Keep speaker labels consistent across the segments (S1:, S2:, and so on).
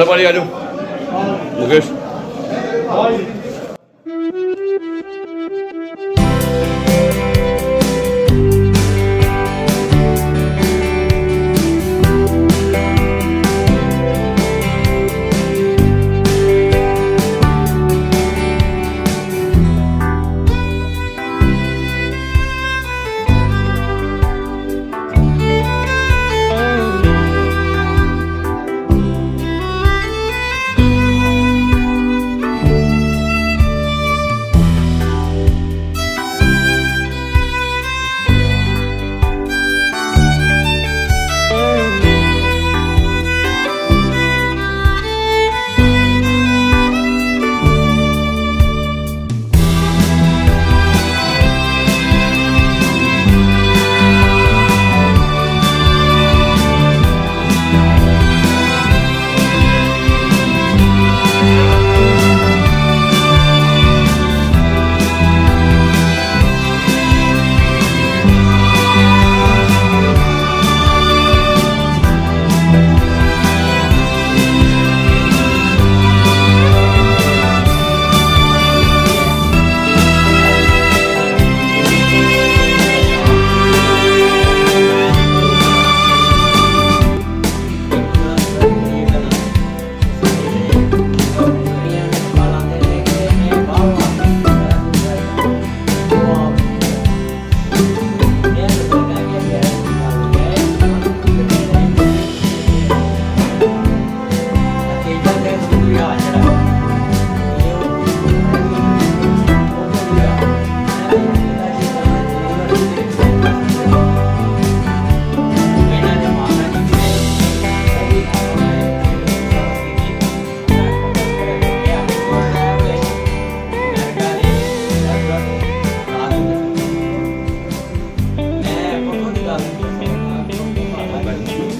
S1: Olá, bora, olha. Morreste?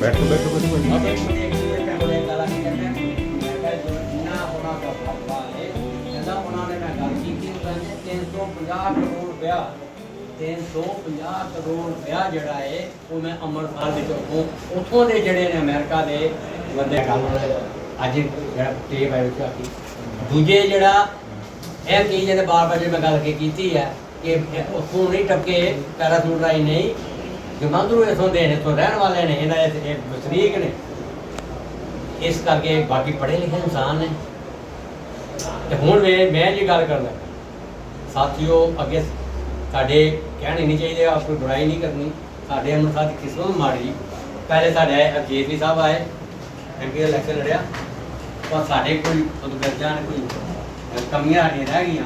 S1: ਬੈਠੋ ਬੈਠੋ ਬੈਠੋ
S2: ਕਰੋੜ ਰੁਪਇਆ ਜਿਹੜਾ ਹੈ ਉਹ ਮੈਂ ਅੰਮ੍ਰਿਤਸਰ ਦੇ ਚੋਂ ਉੱਥੋਂ ਦੇ ਜਿਹੜੇ ਨੇ ਅਮਰੀਕਾ ਦੇ ਬੰਦੇ ਗੱਲ ਅੱਜ ਜਿਹੜਾ ਟੇਪ ਹੈ ਵਿੱਚ ਆਕੀ ਦੂਜੇ ਜਿਹੜਾ ਇਹ ਕੀ ਜਿਹਦੇ ਬਾਰ ਬਾਰ ਮੈਂ ਗੱਲ ਕੇ ਕੀਤੀ ਹੈ ਕਿ ਉੱਥੋਂ ਨਹੀਂ ਟੱਕੇ ਪੈਰਾਸੂਟ ਰਾਈ ਨਹੀਂ ਜਮਾਂਦਰੂ ਇਥੋਂ ਦੇ ਨੇ, ਇੱਥੋਂ ਰਹਿਣ ਵਾਲੇ ਨੇ ਇਹਨਾਂ ਦੇ ਇਹ ਵਸਨੀਕ ਨੇ। ਇਸ ਕਰਕੇ ਬਾਕੀ ਪੜ੍ਹੇ ਲਿਖੇ ਇਨਸਾਨ ਨੇ। ਤੇ ਹੁਣ ਮੈਂ ਮੈਂ ਜੀ ਗੱਲ ਕਰਦਾ। ਸਾਥੀਓ, ਅੱਗੇ ਸਾਡੇ ਕਹਿਣੇ ਨਹੀਂ ਚਾਹੀਦੇ ਆਪ ਕੋਈ ਬੁਰਾਈ ਨਹੀਂ ਕਰਨੀ। ਸਾਡੇ ਅੰਮ੍ਰਿਤਸਰ ਦੀ ਮਾੜੀ। ਪਹਿਲੇ ਸਾਡੇ ਅਜੀਤ ਸਾਹਿਬ ਆਏ ਐਮਪੀ ਦਾ ਇਲੈਕਸ਼ਨ ਲੜਿਆ। ਪਰ ਸਾਡੇ ਕੋਈ ਉਦਗਰਜਾਂ ਨੇ ਕੋਈ ਕਮੀਆਂ ਸਾਡੀਆਂ ਰਹਿ ਗਈਆਂ।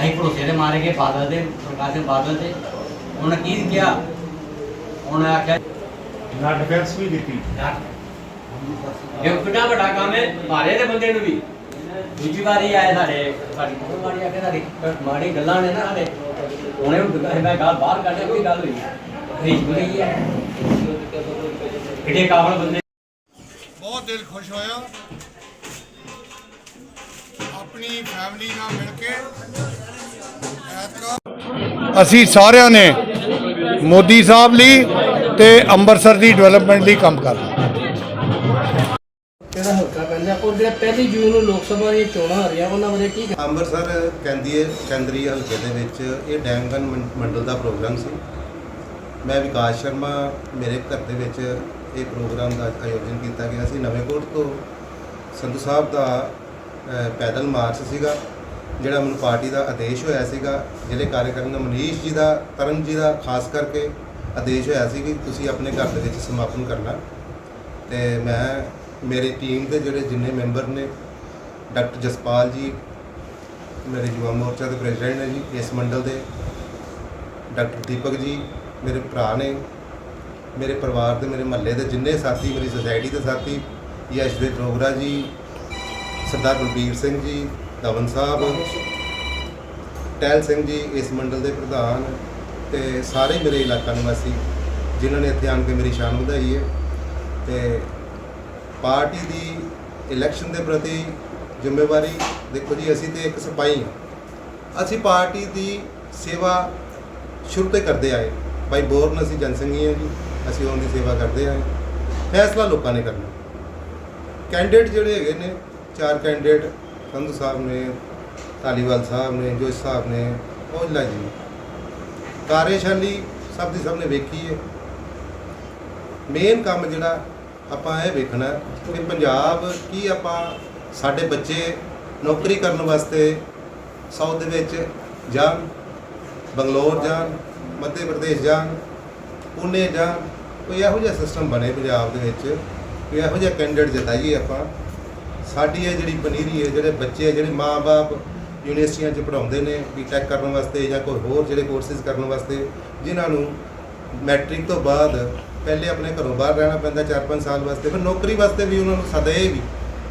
S2: ਅਸੀਂ ਭਰੋਸੇ ਦੇ ਮਾਰੇ ਗਏ ਬਾਦਲ ਦੇ, ਪ੍ਰਕਾਸ਼ ਸਿੰਘ ਬਾਦਲ ਤੇ ਉਹਨੇ ਕੀ ਕਿਹਾ? ਉਹਨੇ ਆਖਿਆ
S3: ਨਾ ਡਿਫੈਂਸ ਵੀ ਦਿੱਤੀ।
S2: ਇਹ ਕਿੰਨਾ ਵੱਡਾ ਕੰਮ ਹੈ ਮਾਰੇ ਦੇ ਬੰਦੇ ਨੂੰ ਵੀ। ਦੂਜੀ ਵਾਰੀ ਆਏ ਸਾਡੇ ਸਾਡੀ ਬਹੁਤ ਵਾਰੀ ਆ ਕੇ ਸਾਡੀ ਮਾੜੀ ਗੱਲਾਂ ਨੇ ਨਾ ਸਾਡੇ। ਉਹਨੇ ਉਹ ਮੈਂ ਗੱਲ ਬਾਹਰ ਕੱਢੇ ਕੋਈ ਗੱਲ ਹੋਈ ਰੀਚ ਬੁਰੀ ਹੈ। ਕਿਹੜੇ ਕਾਬਲ ਬੰਦੇ।
S4: ਬਹੁਤ ਦਿਲ ਖੁਸ਼ ਹੋਇਆ। ਆਪਣੀ ਫੈਮਿਲੀ ਨਾਲ ਮਿਲ ਕੇ ਅਸੀਂ ਸਾਰਿਆਂ ਨੇ ਮੋਦੀ ਸਾਹਿਬ ਲਈ ਤੇ ਅੰਮ੍ਰਿਤਸਰ ਦੀ ਡਿਵੈਲਪਮੈਂਟ ਲਈ ਕੰਮ ਕਰਨਾ
S5: ਕਿਹੜਾ ਹਲਕਾ ਪੈਂਦਾ? ਔਰ ਜਿਹੜਾ ਪਹਿਲੀ ਜੂਨ ਨੂੰ ਲੋਕ ਸਭਾ ਦੀਆਂ ਚੋਣਾਂ ਆ ਰਹੀਆਂ ਉਹਨਾਂ ਬਾਰੇ ਕੀ
S6: ਅੰਮ੍ਰਿਤਸਰ ਕੈਂਦੀਏ ਕੇਂਦਰੀ ਹਲਕੇ ਦੇ ਵਿੱਚ ਇਹ ਡੈਮਗਨ ਮੰ- ਮੰਡਲ ਦਾ ਪ੍ਰੋਗਰਾਮ ਸੀ। ਮੈਂ ਵਿਕਾਸ ਸ਼ਰਮਾ ਮੇਰੇ ਘਰ ਦੇ ਵਿੱਚ ਇਹ ਪ੍ਰੋਗਰਾਮ ਦਾ ਆਯੋਜਨ ਕੀਤਾ ਗਿਆ ਸੀ। ਨਵੇਂਕੋਟ ਤੋਂ ਸੰਧੂ ਸਾਹਿਬ ਦਾ ਪੈਦਲ ਮਾਰਚ ਸੀਗਾ। ਜਿਹੜਾ ਮੈਨੂੰ ਪਾਰਟੀ ਦਾ ਆਦੇਸ਼ ਹੋਇਆ ਸੀਗਾ, ਜਿਹੜੇ ਕਾਰਜਕਰਤਾ ਦਾ ਮਨੀਸ਼ ਜੀ ਦਾ, ਤਰਨ ਜੀ ਦਾ, ਖਾਸ ਕਰਕੇ ਆਦੇਸ਼ ਹੋਇਆ ਸੀ ਕਿ ਤੁਸੀਂ ਆਪਣੇ ਘਰ ਦੇ ਵਿੱਚ ਸਮਾਪਨ ਕਰਨਾ। ਤੇ ਮੈਂ, ਮੇਰੀ ਟੀਮ ਦੇ ਜਿਹੜੇ ਜਿੰਨੇ ਮੈਂਬਰ ਨੇ ਡਾਕਟਰ ਜਸਪਾਲ ਜੀ, ਮੇਰੇ ਯੁਵਾ ਮੋਰਚਾ ਦੇ ਪ੍ਰੈਜ਼ੀਡੈਂਟ ਨੇ ਜੀ, ਇਸ ਮੰਡਲ ਦੇ ਡਾਕਟਰ ਦੀਪਕ ਜੀ, ਮੇਰੇ ਭਰਾ ਨੇ, ਮੇਰੇ ਪਰਿਵਾਰ ਦੇ, ਮੇਰੇ ਮਹੱਲੇ ਦੇ ਜਿੰਨੇ ਸਾਥੀ, ਮੇਰੀ ਸੋਸਾਇਟੀ ਦੇ ਸਾਥੀ, ਯਸ਼ ਦੇ ਡੋਗਰਾ ਜੀ, ਸਰਦਾਰ ਬਲਬੀਰ ਸਿੰਘ ਜੀ ਧਵਨ ਸਾਹਿਬ ਟੈਲ ਸਿੰਘ ਜੀ ਇਸ ਮੰਡਲ ਦੇ ਪ੍ਰਧਾਨ ਤੇ ਸਾਰੇ ਮੇਰੇ ਇਲਾਕਾ ਨਿਵਾਸੀ, ਜਿਨ੍ਹਾਂ ਨੇ ਇੱਥੇ ਆਣ ਕੇ ਮੇਰੀ ਸ਼ਾਨ ਵਧਾਈ ਹੈ ਤੇ ਪਾਰਟੀ ਦੀ ਇਲੈਕਸ਼ਨ ਦੇ ਪ੍ਰਤੀ ਜ਼ਿੰਮੇਵਾਰੀ, ਦੇਖੋ ਜੀ, ਅਸੀਂ ਤੇ ਇੱਕ ਸਿਪਾਹੀ ਹਾਂ। ਅਸੀਂ ਪਾਰਟੀ ਦੀ ਸੇਵਾ ਸ਼ੁਰੂ ਤੋਂ ਕਰਦੇ ਆਏ। ਬਾਈ ਬੋਰਨ, ਅਸੀਂ ਜਨਸੰਘੀ ਹਾਂ ਜੀ, ਅਸੀਂ ਉਹਨਾਂ ਦੀ ਸੇਵਾ ਕਰਦੇ ਆਏ। ਫੈਸਲਾ ਲੋਕਾਂ ਨੇ ਕਰਨਾ। ਕੈਂਡੀਡੇਟ ਜਿਹੜੇ ਹੈਗੇ ਨੇ, ਚਾਰ ਕੈਂਡੀਡੇਟ ਸੰਧੂ ਸਾਹਿਬ ਨੇ, ਧਾਲੀਵਾਲ ਸਾਹਿਬ ਨੇ, ਜੋਸ਼ ਸਾਹਿਬ ਨੇ ਔਜਲਾ ਜੀ ਨੇ। ਕਾਰਜਸ਼ਾਲੀ ਸਭ ਦੀ ਸਭ ਨੇ ਵੇਖੀ ਹੈ ਮੇਨ ਕੰਮ ਜਿਹੜਾ ਆਪਾਂ ਇਹ ਵੇਖਣਾ ਕਿ ਪੰਜਾਬ ਕੀ ਆਪਾਂ ਸਾਡੇ ਬੱਚੇ ਨੌਕਰੀ ਕਰਨ ਵਾਸਤੇ ਸਾਊਥ ਦੇ ਵਿੱਚ ਜਾਣ, ਬੰਗਲੌਰ ਜਾਣ, ਮੱਧ ਪ੍ਰਦੇਸ਼ ਜਾਣ ਪੁਨੇ ਜਾਣ, ਕੋਈ ਇਹੋ ਜਿਹਾ ਸਿਸਟਮ ਬਣੇ ਪੰਜਾਬ ਦੇ ਵਿੱਚ, ਕੋਈ ਇਹੋ ਜਿਹਾ ਕੈਂਡੀਡੇਟ ਜਿਤਾਈਏ ਆਪਾਂ। ਸਾਡੀ ਇਹ ਜਿਹੜੀ ਪਨੀਰੀ ਹੈ, ਜਿਹੜੇ ਬੱਚੇ ਜਿਹੜੇ ਮਾਪੇ ਯੂਨੀਵਰਸਿਟੀਆਂ 'ਚ ਪੜਾਉਂਦੇ ਨੇ ਬੀਟੈਕ ਕਰਨ ਵਾਸਤੇ ਜਾਂ ਕੋਈ ਹੋਰ ਜਿਹੜੇ ਕੋਰਸਿਸ ਕਰਨ ਵਾਸਤੇ, ਜਿਨ੍ਹਾਂ ਨੂੰ ਮੈਟ੍ਰਿਕ ਤੋਂ ਬਾਅਦ ਪਹਿਲੇ ਆਪਣੇ ਘਰੋਂ ਬਾਹਰ ਰਹਿਣਾ ਪੈਂਦਾ 4-5 ਸਾਲ ਵਾਸਤੇ, ਫਿਰ ਨੌਕਰੀ ਵਾਸਤੇ ਵੀ ਉਹਨਾਂ ਨੂੰ ਸदैव ਵੀ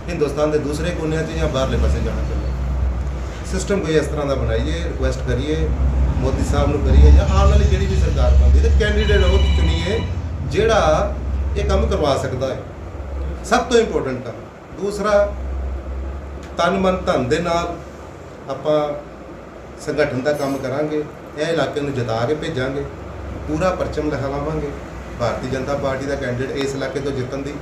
S6: ਹਿੰਦੁਸਤਾਨ ਦੇ ਦੂਸਰੇ ਕੋਨਿਆਂ 'ਚ ਜਾਂ ਬਾਹਰਲੇ ਪਾਸੇ ਜਾਣਾ ਪੈਂਦਾ। ਸਿਸਟਮ ਕੋਈ ਇਸ ਤਰ੍ਹਾਂ ਦਾ ਬਣਾਈਏ ਰਿਕੁਐਸਟ ਕਰੀਏ, ਮੋਦੀ ਸਾਹਿਬ ਨੂੰ ਕਰੀਏ ਜਾਂ ਆਉਣ ਵਾਲੀ ਜਿਹੜੀ ਵੀ ਸਰਕਾਰ ਬਣਦੀ ਤੇ ਕੈਂਡੀਡੇਟ ਉਹ ਚੁਣੀਏ, ਜਿਹੜਾ ਇਹ ਕੰਮ ਕਰਵਾ ਸਕਦਾ ਹੈ। ਸਭ ਤੋਂ ਇੰਪੋਰਟੈਂਟ ਕੰਮ। ਦੂਸਰਾ, ਤਨ ਮਨ ਧਨ ਦੇ ਨਾਲ ਆਪਾਂ ਸੰਗਠਨ ਦਾ ਕੰਮ ਕਰਾਂਗੇ, ਇਹ ਇਲਾਕੇ ਨੂੰ ਜਿਤਾ ਕੇ ਭੇਜਾਂਗੇ, ਪੂਰਾ ਪਰਚਮ ਲਿਖਾਵਾਂਗੇ ਭਾਰਤੀ ਜਨਤਾ ਪਾਰਟੀ ਦਾ ਕੈਂਡੀਡੇਟ ਇਸ ਇਲਾਕੇ ਤੋਂ ਜਿੱਤਣ ਦੀ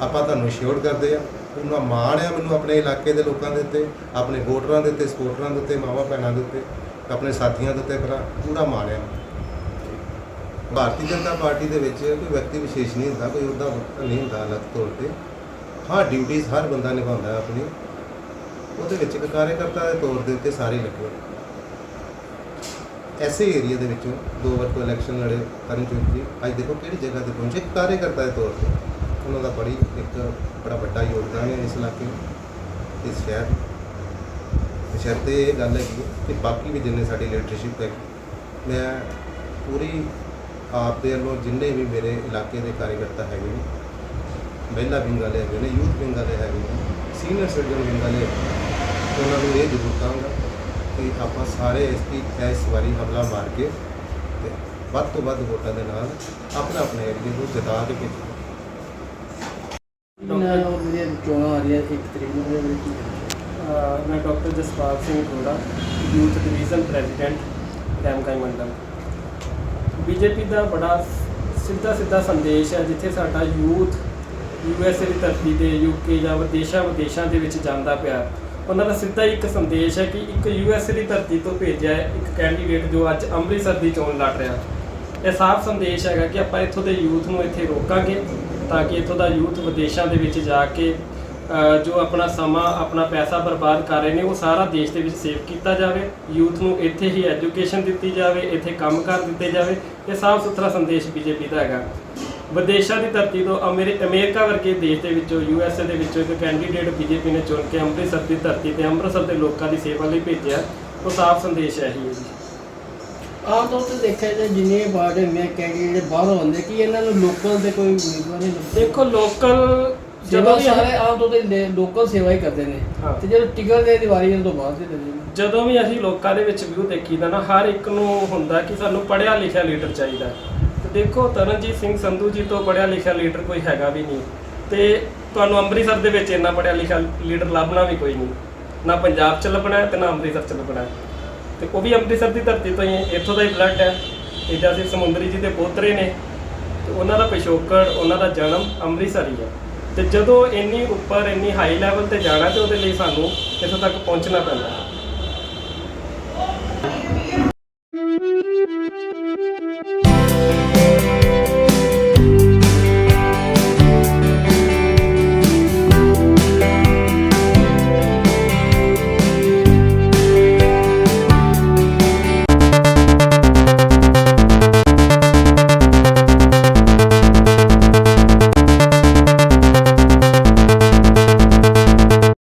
S6: ਆਪਾਂ ਤੁਹਾਨੂੰ ਸ਼ੋਰ ਕਰਦੇ ਆ ਉਹਨਾਂ ਮਾਣ ਆ ਮੈਨੂੰ ਆਪਣੇ ਇਲਾਕੇ ਦੇ ਲੋਕਾਂ ਦੇ ਉੱਤੇ, ਆਪਣੇ ਵੋਟਰਾਂ ਦੇ ਉੱਤੇ, ਸਪੋਰਟਰਾਂ ਦੇ ਉੱਤੇ, ਮਾਵਾਂ ਭੈਣਾਂ ਦੇ ਉੱਤੇ, ਆਪਣੇ ਸਾਥੀਆਂ ਦੇ ਉੱਤੇ ਭਰਾ, ਪੂਰਾ ਮਾਣ ਆ। ਭਾਰਤੀ ਜਨਤਾ ਪਾਰਟੀ ਦੇ ਵਿੱਚ ਕੋਈ ਵਿਅਕਤੀ ਵਿਸ਼ੇਸ਼ ਨਹੀਂ ਹੁੰਦਾ, ਕੋਈ ਉਹਦਾ ਨਹੀਂ ਹੁੰਦਾ, ਅਲੱਗ ਤੌਰ ਤੇ। ਹਾਂ ਡਿਊਟੀਆਂ ਹਰ ਬੰਦਾ ਨਿਭਾਉਂਦਾ ਆਪਣੀ। ਉਹਦੇ ਵਿੱਚ ਇੱਕ ਕਾਰਜਕਰਤਾ ਦੇ ਤੌਰ ਦੇ ਉੱਤੇ ਸਾਰੇ ਲੱਗੇ ਐਸੇ ਏਰੀਆ ਦੇ ਵਿੱਚੋਂ ਦੋ ਵਾਰ ਤੋਂ ਇਲੈਕਸ਼ਨ ਲੜੇ ਤਰਨ ਚੌਧਰੀ ਅੱਜ ਦੇਖੋ ਕਿਹੜੀ ਜਗ੍ਹਾ ਤੇ ਪਹੁੰਚੇ। ਇੱਕ ਕਾਰਜਕਰਤਾ ਦੇ ਤੌਰ ਤੇ ਉਹਨਾਂ ਦਾ ਬੜੀ ਇੱਕ ਬੜਾ ਵੱਡਾ ਯੋਗਦਾਨ ਹੈ ਇਸ ਇਲਾਕੇ ਨੂੰ ਇਸ ਸ਼ਹਿਰ ਬਸ਼ਰਤੇ ਇਹ ਗੱਲ ਹੈਗੀ ਹੈ ਕਿ ਬਾਕੀ ਵੀ ਜਿੰਨੇ ਸਾਡੀ ਲੀਡਰਸ਼ਿਪ ਹੈ, ਮੈਂ ਪੂਰੀ ਆਪ ਦੇ ਵੱਲੋਂ ਜਿੰਨੇ ਵੀ ਮੇਰੇ ਇਲਾਕੇ ਦੇ ਕਾਰਜਕਰਤਾ ਹੈਗੇ ਨੇ ਮਹਿਲਾ ਵਿੰਗ ਵਾਲੇ ਹੈਗੇ ਨੇ ਯੂਥ ਵਿੰਗ ਵਾਲੇ ਹੈਗੇ ਨੇ ਸੀਨੀਅਰ ਸਿਟੀਜ਼ਨ ਵਿੰਗ ਵਾਲੇ ਉਹਨਾਂ ਨੂੰ ਇਹ ਜ਼ਰੂਰ ਕਹਾਂਗਾ ਕਿ ਆਪਾਂ ਸਾਰੇ ਇਸ ਦੀ ਇਸ ਵਾਰੀ ਹਮਲਾ ਮਾਰ ਕੇ ਤੇ ਵੱਧ ਤੋਂ ਵੱਧ ਵੋਟਾਂ ਦੇ ਨਾਲ ਆਪਣਾ ਆਪਣੇ ਏਰੀਏ ਨੂੰ ਜਿਤਾ ਕੇ
S5: ਔਰ ਜਿਹੜੀਆਂ ਚੋਣਾਂ ਆ ਰਹੀਆਂ ਇੱਕ ਤਰੀਕ ਨੂੰ
S7: ਮੈਂ doctor Jaspal Singh Arora youth division president ਰੈਮਕਾਈ ਮੰਡਲ। ਬੀਜੇਪੀ ਦਾ ਬੜਾ ਸਿੱਧਾ ਸਿੱਧਾ ਸੰਦੇਸ਼ ਹੈ ਜਿੱਥੇ ਸਾਡਾ ਯੂਥ ਯੂਐਸਏ ਦੀ ਧਰਤੀ ਤੇ ਯੂਕੇ ਜਾਂ ਵਿਦੇਸ਼ਾਂ ਵਿਦੇਸ਼ਾਂ ਦੇ ਵਿੱਚ ਜਾਂਦਾ ਪਿਆ। ਉਹਨਾਂ ਦਾ ਸਿੱਧਾ ਹੀ ਇੱਕ ਸੰਦੇਸ਼ ਹੈ ਕਿ ਇੱਕ ਯੂਐਸਏ ਦੀ ਧਰਤੀ ਤੋਂ ਭੇਜਿਆ ਇੱਕ ਕੈਂਡੀਡੇਟ ਜੋ ਅੱਜ ਅੰਮ੍ਰਿਤਸਰ ਦੀ ਚੋਣ ਲੜ ਰਿਹਾ। ਇਹ ਸਾਫ਼ ਸੰਦੇਸ਼ ਹੈਗਾ ਕਿ ਆਪਾਂ ਇੱਥੋਂ ਦੇ ਯੂਥ ਨੂੰ ਇੱਥੇ ਰੋਕਾਂਗੇ ਤਾਂ ਕਿ ਇੱਥੋਂ ਦਾ ਯੂਥ ਵਿਦੇਸ਼ਾਂ ਦੇ ਵਿੱਚ ਜਾ ਕੇ ਜੋ ਆਪਣਾ ਸਮਾਂ, ਆਪਣਾ ਪੈਸਾ ਬਰਬਾਦ ਕਰ ਰਹੇ ਨੇ, ਉਹ ਸਾਰਾ ਦੇਸ਼ ਦੇ ਵਿੱਚ ਸੇਵ ਕੀਤਾ ਜਾਵੇ। ਯੂਥ ਨੂੰ ਇੱਥੇ ਹੀ ਐਜੂਕੇਸ਼ਨ ਦਿੱਤੀ ਜਾਵੇ, ਇੱਥੇ ਕੰਮ ਕਰ ਦਿੱਤੇ ਜਾਵੇ। ਇਹ ਸਾਫ਼ ਸੁਥਰਾ ਸੰਦੇਸ਼ ਬੀਜੇਪੀ ਦਾ ਹੈਗਾ। ਵਿਦੇਸ਼ਾਂ ਦੀ ਧਰਤੀ ਤੋਂ ਅਮਰੀ- ਅਮਰੀਕਾ ਵਰਗੇ ਦੇਸ਼ ਦੇ ਵਿੱਚੋਂ ਯੂਐਸਏ ਦੇ ਵਿੱਚੋਂ ਇੱਕ ਕੈਂਡੀਡੇਟ ਬੀਜੇਪੀ ਨੇ ਚੁਣ ਕੇ ਅੰਮ੍ਰਿਤਸਰ ਦੀ ਧਰਤੀ ਤੇ ਅੰਮ੍ਰਿਤਸਰ ਦੇ ਲੋਕਾਂ ਦੀ ਸੇਵਾ ਲਈ ਭੇਜਿਆ। ਉਹ ਸਾਫ਼ ਸੰਦੇਸ਼ ਹੈ ਹੀ ਜੀ।
S5: ਆਮ ਤੌਰ ਤੇ ਦੇਖਿਆ ਜੇ ਜਿੰਨੇ ਪਾਰਟੀ ਹੁੰਦੀਆਂ ਕੈਂਡੀਡੇਟ ਜਿਹੜੇ ਬਾਹਰੋਂ ਆਉਂਦੇ ਕੀ ਇਹਨਾਂ ਨੂੰ ਲੋਕਲ ਦੇ ਕੋਈ ਉਮੀਦਵਾਰ ਨਹੀਂ ਲੱਗਦੇ
S7: ਦੇਖੋ ਲੋਕਲ
S5: ਜਦੋਂ
S7: ਜਦੋਂ
S5: ਵੀ ਸਾਰੇ ਆਮ ਤੌਰ ਤੇ ਲੋਕਲ ਸੇਵਾ ਹੀ ਕਰਦੇ ਨੇ।
S7: ਹਾਂ।
S5: ਤੇ ਜਦੋਂ ਟਿਕਟ ਦੇ ਦੀ ਵਾਰੀ ਇਹਨਾਂ ਤੋਂ ਬਾਅਦ ਦੇ ਦਿੰਦੇ ਨੇ।
S7: ਜਦੋਂ ਵੀ ਅਸੀਂ ਲੋਕਾਂ ਦੇ ਵਿੱਚ ਵਿਊ ਦੇਖੀਦਾ ਨਾ ਹਰ ਇੱਕ ਨੂੰ ਹੁੰਦਾ ਕਿ ਸਾਨੂੰ ਪੜ੍ਹਿਆ ਲਿਖਿਆ ਲੀਡਰ ਚਾਹੀਦਾ। ਦੇਖੋ ਤਰਨਜੀਤ ਸਿੰਘ ਸੰਧੂ ਜੀ ਤੋਂ ਪੜ੍ਹਿਆ ਲਿਖਿਆ ਲੀਡਰ ਕੋਈ ਹੈਗਾ ਵੀ ਨਹੀਂ। ਤੇ ਤੁਹਾਨੂੰ ਅੰਮ੍ਰਿਤਸਰ ਦੇ ਵਿੱਚ ਇੰਨਾ ਪੜ੍ਹਿਆ ਲਿਖਿਆ ਲੀਡਰ ਲੱਭਣਾ ਵੀ ਕੋਈ ਨਹੀਂ। ਨਾ ਪੰਜਾਬ 'ਚ ਲੱਭਣਾ ਹੈ ਤੇ ਨਾ ਅੰਮ੍ਰਿਤਸਰ 'ਚ ਲੱਭਣਾ। ਹੈ ਤੇ ਉਹ ਵੀ ਅੰਮ੍ਰਿਤਸਰ ਦੀ ਧਰਤੀ ਤੋਂ ਹੀ ਹੈ, ਇੱਥੋਂ ਦਾ ਹੀ ਬਲੱਡ ਹੈ। ਇੱਦਾਂ ਸੀ ਸਮੁੰਦਰੀ ਜੀ ਦੇ ਪੋਤਰੇ ਨੇ। ਤੇ ਉਹਨਾਂ ਦਾ ਪਿਛੋਕੜ ਉਹਨਾਂ ਦਾ ਜਨਮ ਅੰਮ੍ਰਿਤਸਰ ਹੀ ਹੈ। ਤੇ ਜਦੋਂ ਇੰਨੀ ਉੱਪਰ ਇੰਨੀ ਹਾਈ ਲੈਵਲ ਤੇ ਜਾਣਾ ਤੇ ਉਹਦੇ ਲਈ ਸਾਨੂੰ ਇੱਥੋਂ ਤੱਕ ਪਹੁੰਚਣਾ ਪੈਂਦਾ।